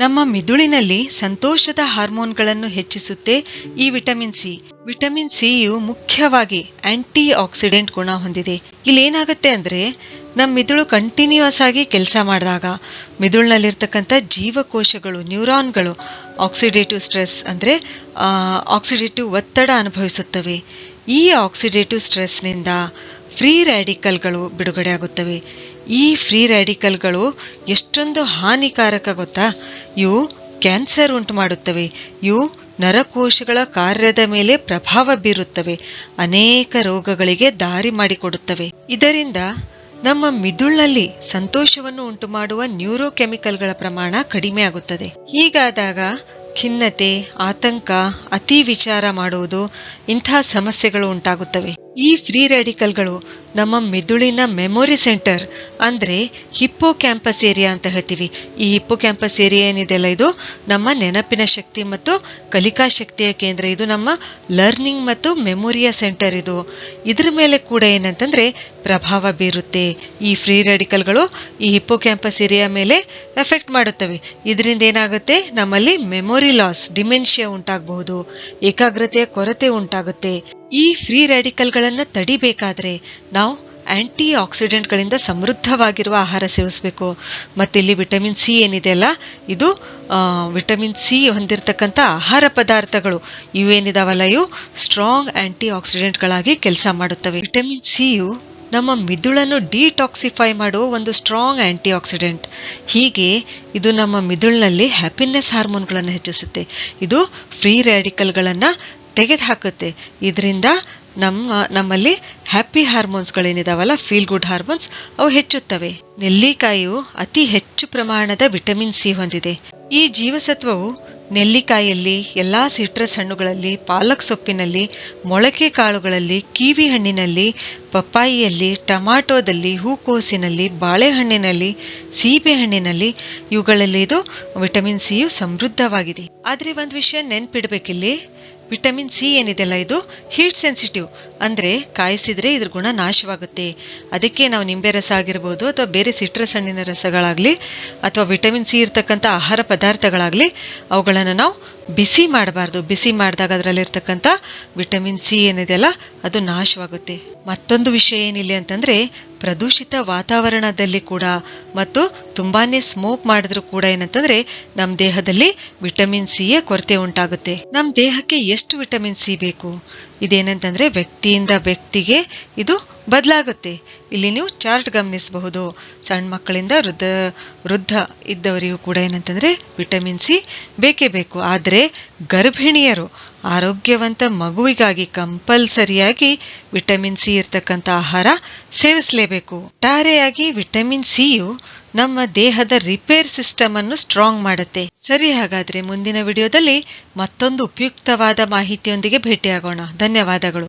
ನಮ್ಮ ಮಿದುಳಿನಲ್ಲಿ ಸಂತೋಷದ ಹಾರ್ಮೋನ್ಗಳನ್ನು ಹೆಚ್ಚಿಸುತ್ತೆ ಈ ವಿಟಮಿನ್ ಸಿ. ವಿಟಮಿನ್ ಸಿಯು ಮುಖ್ಯವಾಗಿ ಆಂಟಿ ಆಕ್ಸಿಡೆಂಟ್ ಗುಣ ಹೊಂದಿದೆ. ಇಲ್ಲಿ ಏನಾಗುತ್ತೆ ಅಂದ್ರೆ ನಮ್ಮ ಮಿದುಳು ಕಂಟಿನ್ಯೂಸ್ ಆಗಿ ಕೆಲಸ ಮಾಡಿದಾಗ ಮಿದುಳಿನಲ್ಲಿರ್ತಕ್ಕಂಥ ಜೀವಕೋಶಗಳು, ನ್ಯೂರಾನ್ಗಳು ಆಕ್ಸಿಡೇಟಿವ್ ಸ್ಟ್ರೆಸ್ ಅಂದ್ರೆ ಆಕ್ಸಿಡೇಟಿವ್ ಒತ್ತಡ ಅನುಭವಿಸುತ್ತವೆ. ಈ ಆಕ್ಸಿಡೇಟಿವ್ ಸ್ಟ್ರೆಸ್ನಿಂದ ಫ್ರೀ ರ್ಯಾಡಿಕಲ್ಗಳು ಬಿಡುಗಡೆ ಆಗುತ್ತವೆ. ಈ ಫ್ರೀ ರ್ಯಾಡಿಕಲ್ಗಳು ಎಷ್ಟೊಂದು ಹಾನಿಕಾರಕ ಗೊತ್ತಾ? ಇವು ಕ್ಯಾನ್ಸರ್ ಉಂಟು ಮಾಡುತ್ತವೆ. ಇವು ನರಕೋಶಗಳ ಕಾರ್ಯದ ಮೇಲೆ ಪ್ರಭಾವ ಬೀರುತ್ತವೆ. ಅನೇಕ ರೋಗಗಳಿಗೆ ದಾರಿ ಮಾಡಿಕೊಡುತ್ತವೆ. ಇದರಿಂದ ನಮ್ಮ ಮಿದುಳಿನಲ್ಲಿ ಸಂತೋಷವನ್ನು ಉಂಟು ಮಾಡುವ ನ್ಯೂರೋಕೆಮಿಕಲ್ಗಳ ಪ್ರಮಾಣ ಕಡಿಮೆ ಆಗುತ್ತದೆ. ಹೀಗಾದಾಗ ಖಿನ್ನತೆ, ಆತಂಕ, ಅತಿ ವಿಚಾರ ಮಾಡುವುದು ಇಂತಹ ಸಮಸ್ಯೆಗಳು ಉಂಟಾಗುತ್ತವೆ. ಈ ಫ್ರೀ ರ್ಯಾಡಿಕಲ್ಗಳು ನಮ್ಮ ಮೆದುಳಿನ ಮೆಮೊರಿ ಸೆಂಟರ್, ಅಂದ್ರೆ ಹಿಪ್ಪೋ ಕ್ಯಾಂಪಸ್ ಏರಿಯಾ ಅಂತ ಹೇಳ್ತೀವಿ. ಈ ಹಿಪ್ಪೋ ಕ್ಯಾಂಪಸ್ ಏರಿಯಾ ಏನಿದೆಯಲ್ಲ ಇದು? ನಮ್ಮ ನೆನಪಿನ ಶಕ್ತಿ ಮತ್ತು ಕಲಿಕಾ ಶಕ್ತಿಯ ಕೇಂದ್ರ. ಇದು ನಮ್ಮ ಲರ್ನಿಂಗ್ ಮತ್ತು ಮೆಮೊರಿಯ ಸೆಂಟರ್ ಇದು. ಇದ್ರ ಮೇಲೆ ಕೂಡ ಏನಂತಂದ್ರೆ ಪ್ರಭಾವ ಬೀರುತ್ತೆ. ಈ ಫ್ರೀ ರ್ಯಾಡಿಕಲ್ಗಳು ಈ ಹಿಪ್ಪೋ ಕ್ಯಾಂಪಸ್ ಏರಿಯಾ ಮೇಲೆ ಎಫೆಕ್ಟ್ ಮಾಡುತ್ತವೆ. ಇದರಿಂದ ಏನಾಗುತ್ತೆ? ನಮ್ಮಲ್ಲಿ ಮೆಮೊರಿ ಲಾಸ್, ಡಿಮೆನ್ಷಿಯಾ ಉಂಟಾಗಬಹುದು. ಏಕಾಗ್ರತೆಯ ಕೊರತೆ ಉಂಟಾಗುತ್ತೆ. ಈ ಫ್ರೀ ರ್ಯಾಡಿಕಲ್ಗಳನ್ನು ತಡಿಬೇಕಾದ್ರೆ ನಾವು ಆಂಟಿ ಆಕ್ಸಿಡೆಂಟ್ಗಳಿಂದ ಸಮೃದ್ಧವಾಗಿರುವ ಆಹಾರ ಸೇವಿಸಬೇಕು. ಮತ್ತು ಇಲ್ಲಿ ವಿಟಮಿನ್ ಸಿ ಏನಿದೆಯಲ್ಲ ಇದು ವಿಟಮಿನ್ ಸಿ ಹೊಂದಿರತಕ್ಕಂಥ ಆಹಾರ ಪದಾರ್ಥಗಳು. ಇವೇನಿದಾವಲ್ಲ, ಇವು ಸ್ಟ್ರಾಂಗ್ ಆಂಟಿ ಆಕ್ಸಿಡೆಂಟ್ಗಳಾಗಿ ಕೆಲಸ ಮಾಡುತ್ತವೆ. ವಿಟಮಿನ್ ಸಿಯು ನಮ್ಮ ಮಿದುಳನ್ನು ಡಿಟಾಕ್ಸಿಫೈ ಮಾಡುವ ಒಂದು ಸ್ಟ್ರಾಂಗ್ ಆಂಟಿ ಆಕ್ಸಿಡೆಂಟ್ ಹೀಗೆ ಇದು ನಮ್ಮ ಮಿದುಳಿನಲ್ಲಿ ಹ್ಯಾಪಿನೆಸ್ ಹಾರ್ಮೋನ್ಗಳನ್ನು ಹೆಚ್ಚಿಸುತ್ತೆ. ಇದು ಫ್ರೀ ರ್ಯಾಡಿಕಲ್ಗಳನ್ನು ತೆಗೆದುಹಾಕುತ್ತೆ. ಇದರಿಂದ ನಮ್ಮ, ನಮ್ಮಲ್ಲಿ ಹ್ಯಾಪಿ ಹಾರ್ಮೋನ್ಸ್ಗಳೇನಿದಾವಲ್ಲ ಫೀಲ್ ಗುಡ್ ಹಾರ್ಮೋನ್ಸ್ ಅವು ಹೆಚ್ಚುತ್ತವೆ. ನೆಲ್ಲಿಕಾಯಿಯು ಅತಿ ಹೆಚ್ಚು ಪ್ರಮಾಣದ ವಿಟಮಿನ್ ಸಿ ಹೊಂದಿದೆ. ಈ ಜೀವಸತ್ವವು ನೆಲ್ಲಿಕಾಯಲ್ಲಿ ಎಲ್ಲಾ ಸಿಟ್ರಸ್ ಹಣ್ಣುಗಳಲ್ಲಿ, ಪಾಲಕ್ ಸೊಪ್ಪಿನಲ್ಲಿ, ಮೊಳಕೆ ಕಾಳುಗಳಲ್ಲಿ, ಕಿವಿ ಹಣ್ಣಿನಲ್ಲಿ, ಪಪ್ಪಾಯಿಯಲ್ಲಿ, ಟಮಾಟೋದಲ್ಲಿ, ಹೂಕೋಸಿನಲ್ಲಿ, ಬಾಳೆಹಣ್ಣಿನಲ್ಲಿ ಸೀಬೆಹಣ್ಣಿನಲ್ಲಿ ಇವುಗಳಲ್ಲಿ ಇದು ವಿಟಮಿನ್ ಸಿಯು ಸಮೃದ್ಧವಾಗಿದೆ. ಆದ್ರೆ ಒಂದು ವಿಷಯ ನೆನ್ಪಿಡ್ಬೇಕಿಲ್ಲಿ ವಿಟಮಿನ್ ಸಿ ಏನಿದೆಯಲ್ಲ ಇದು? Heat sensitive. ಅಂದರೆ ಕಾಯಿಸಿದರೆ ಇದ್ರ ಗುಣ ನಾಶವಾಗುತ್ತೆ. ಅದಕ್ಕೆ ನಾವು ನಿಂಬೆ ರಸ ಆಗಿರ್ಬೋದು ಅಥವಾ ಬೇರೆ ಸಿಟ್ರಸ್ ಹಣ್ಣಿನ ರಸಗಳಾಗಲಿ ಅಥವಾ ವಿಟಮಿನ್ ಸಿ ಇರ್ತಕ್ಕಂಥ ಆಹಾರ ಪದಾರ್ಥಗಳಾಗಲಿ ಅವುಗಳನ್ನು ನಾವು ಬಿಸಿ ಮಾಡಬಾರ್ದು. ಬಿಸಿ ಮಾಡಿದಾಗ ಅದರಲ್ಲಿರ್ತಕ್ಕಂಥ ವಿಟಮಿನ್ ಸಿ ಏನಿದೆಯಲ್ಲ, ಅದು ನಾಶವಾಗುತ್ತೆ. ಮತ್ತೊಂದು ವಿಷಯ ಏನಿಲ್ಲ ಅಂತಂದ್ರೆ ಪ್ರದೂಷಿತ ವಾತಾವರಣದಲ್ಲಿ ಕೂಡ ಮತ್ತು ತುಂಬಾನೇ ಸ್ಮೋಕ್ ಮಾಡಿದ್ರು ಕೂಡ ಏನಂತಂದ್ರೆ ನಮ್ಮ ದೇಹದಲ್ಲಿ ವಿಟಮಿನ್ ಸಿಯ ಕೊರತೆ ಉಂಟಾಗುತ್ತೆ. ನಮ್ಮ ದೇಹಕ್ಕೆ ಎಷ್ಟು ವಿಟಮಿನ್ ಸಿ ಬೇಕು? ಇದೇನಂತಂದ್ರೆ ವ್ಯಕ್ತಿಯಿಂದ ವ್ಯಕ್ತಿಗೆ ಇದು ಬದಲಾಗುತ್ತೆ. ಇಲ್ಲಿ ನೀವು ಚಾರ್ಟ್ ಗಮನಿಸಬಹುದು. ಸಣ್ಣ ಮಕ್ಕಳಿಂದ ವೃದ್ಧ ವೃದ್ಧ ಇದ್ದವರಿಗೂ ಕೂಡ ಏನಂತಂದ್ರೆ ವಿಟಮಿನ್ ಸಿ ಬೇಕೇ ಬೇಕು. ಆದರೆ ಗರ್ಭಿಣಿಯರು ಆರೋಗ್ಯವಂತ ಮಗುವಿಗಾಗಿ ಕಂಪಲ್ಸರಿಯಾಗಿ ವಿಟಮಿನ್ ಸಿ ಇರ್ತಕ್ಕಂಥ ಆಹಾರ ಸೇವಿಸಲೇಬೇಕು. ಒಟ್ಟಾರೆಯಾಗಿ ವಿಟಮಿನ್ ಸಿಯು ನಮ್ಮ ದೇಹದ ರಿಪೇರ್ ಸಿಸ್ಟಮ್ ಅನ್ನು ಸ್ಟ್ರಾಂಗ್ ಮಾಡುತ್ತೆ. ಸರಿ, ಹಾಗಾದ್ರೆ ಮುಂದಿನ ವಿಡಿಯೋದಲ್ಲಿ ಮತ್ತೊಂದು ಉಪಯುಕ್ತವಾದ ಮಾಹಿತಿಯೊಂದಿಗೆ ಭೇಟಿಯಾಗೋಣ. ಧನ್ಯವಾದಗಳು.